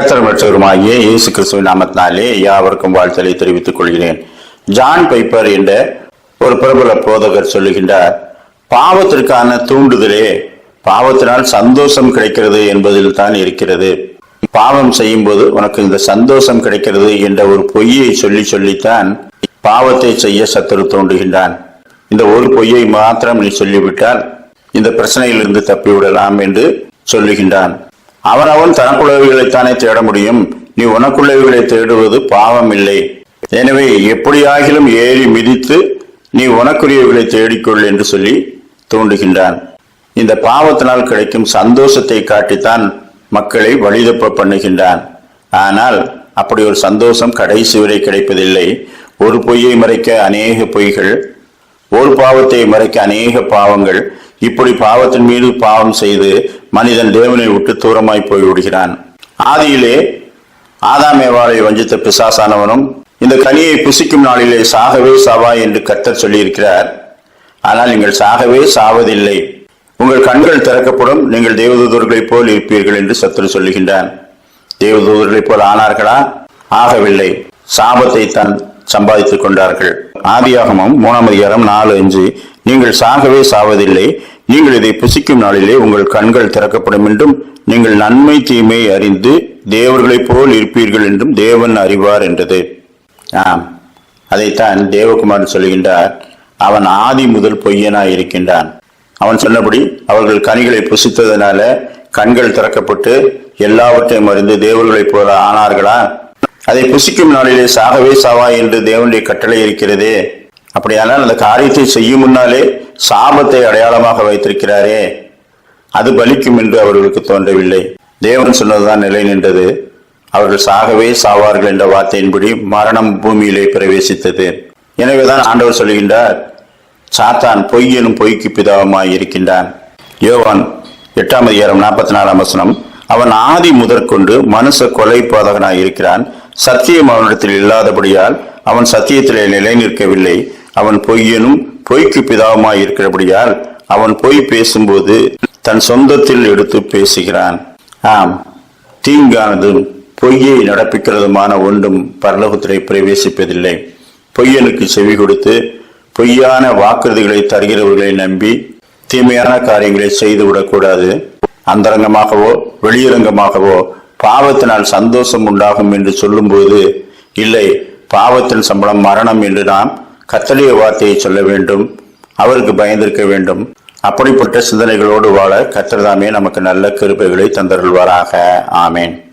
கர்த்தர் மற்றவருமாகிய இயேசு கிறிஸ்துவின் நாமத்தினாலே யாவருக்கும் வாழ்த்தலை தெரிவித்துக் கொள்கிறேன். ஜான் பைப்பர் என்ற ஒரு பிரபல போதகர் சொல்லுகின்றார் பாவத்திற்கான தூண்டுதலே பாவத்தினால் சந்தோஷம் கிடைக்கிறது என்பதில் தான் இருக்கிறது. பாவம் செய்யும் போது உனக்கு இந்த சந்தோஷம் கிடைக்கிறது என்ற ஒரு பொய்யை சொல்லி சொல்லித்தான் பாவத்தை செய்ய சத்துரு தோன்றுகின்றான். இந்த ஒரு பொய்யை மாத்திரம் நீ சொல்லிவிட்டால் இந்த பிரச்சனையிலிருந்து தப்பிவிடலாம் என்று சொல்லுகின்றான். அவனவன் தனக்குள்ளவைகளைத்தானே தேட முடியும். நீ உனக்குள்ளவைகளை தேடுவது பாவம் இல்லை எனவே எப்படியாகிலும் ஏறி மிதித்து நீ உனக்குரியவைகளை தேடிக்கொள் என்று சொல்லி தூண்டுகின்றான். இந்த பாவத்தினால் கிடைக்கும் சந்தோஷத்தை காட்டித்தான் மக்களை வழிதப்ப பண்ணுகின்றான். ஆனால் அப்படி ஒரு சந்தோஷம் கடைசி வரை கிடைப்பதில்லை. ஒரு பொய்யை மறைக்க அநேக பொய்கள் ஒரு பாவத்தை மறைக்க அநேக பாவங்கள் இப்படி பாவத்தின் மீது பாவம் செய்து மனிதன் தேவனை விட்டு தூரமாய் போய் விடுகிறான். ஆதியிலே ஆதாமேவாளை வஞ்சித்த பிசாசானவனும் இந்த கனியை புசிக்கும் நாளிலே சாகவே சாவா என்று கர்த்தர் சொல்லியிருக்கிறார். ஆனால் நீங்கள் சாகவே சாவதில்லை. உங்கள் கண்கள் திறக்கப்படும் நீங்கள் தேவதூதர்களைப் போல் இருப்பீர்கள் என்று சத்துரு சொல்லுகின்றான். தேவதூதர்களைப் போல் ஆனார்களா? ஆகவில்லை. சாபத்தை தான் சம்பாதித்துக் கொண்டார்கள். ஆதியாகமம் மூணாம் அதிகாரம் நாலு அஞ்சு. நீங்கள் சாகவே சாவதில்லை. நீங்கள் இதை புசிக்கும் நாளிலே உங்கள் கண்கள் திறக்கப்படும் என்றும் நீங்கள் நன்மை தீமை அறிந்து தேவர்களைப் போல் இருப்பீர்கள் என்றும் தேவன் அறிவார் என்றது. ஆம். அதைத்தான் தேவகுமாரன் சொல்கின்றார் அவன் ஆதி முதல் பொய்யனாய் இருக்கின்றான். அவன் சொன்னபடி அவர்கள் கனிகளை புசித்ததனால கண்கள் திறக்கப்பட்டு எல்லாவற்றையும் அறிந்து தேவர்களைப் போல ஆனார்களா? அதை புசிக்கும் நாளிலே சாகவே சாவா என்று தேவனுடைய கட்டளை இருக்கிறதே. அப்படியானால் அந்த காரியத்தை செய்யும் முன்னாலே சாபத்தை அடையாளமாக வைத்திருக்கிறாரே. அது பலிக்கும் என்று அவர்களுக்கு தோன்றவில்லை. தேவன் சொன்னதுதான் நிலை நின்றது. அவர்கள் சாகவே சாவார்கள் என்ற வார்த்தையின்படி மரணம் பூமியிலே பிரவேசித்தது. எனவேதான் ஆண்டவர் சொல்லுகின்றார் சாத்தான் பொய் எனும் பொய்க்கு பிதாவமாய் இருக்கின்றான். யோவான் எட்டாம் அதிகாரம் நாற்பத்தி நாலாம் வசனம் அவன் ஆதி முதற்கொண்டு மனுஷ கொலை பாதகனாய் இருக்கிறான். சத்தியம் அவனிடத்தில் இல்லாதபடியால் அவன் சத்தியத்திலே நிலை நிற்கவில்லை. அவன் பொய்யனும் பொய்க்கு பிதாவுமாய் இருக்கிறபடியால் அவன் பொய் பேசும்போது தன் சொந்தத்தில் எடுத்து பேசுகிறான். ஆம். தீங்கானதும் பொய்யை நடப்பிக்கிறதுமான ஒன்றும் பரலோகத்திலே பிரவேசிப்பதில்லை. பொய்யனுக்கு செவி கொடுத்து பொய்யான வாக்குறுதிகளை தருகிறவர்களை நம்பி தீமையான காரியங்களை செய்து விடக்கூடாது அந்தரங்கமாகவோ வெளியரங்கமாகவோ பாவத்தினால் சந்தோஷம் உண்டாகும் என்று சொல்லும்போது இல்லை பாவத்தின் சம்பளம் மரணம் என்று நாம் கத்தலிய வார்த்தையை சொல்ல வேண்டும் அவருக்கு பயந்திருக்க வேண்டும். அப்படிப்பட்ட சிந்தனைகளோடு வாழ கத்தர்தாமே நமக்கு நல்ல கிருபைகளை தந்தருள்வாராக. ஆமேன்.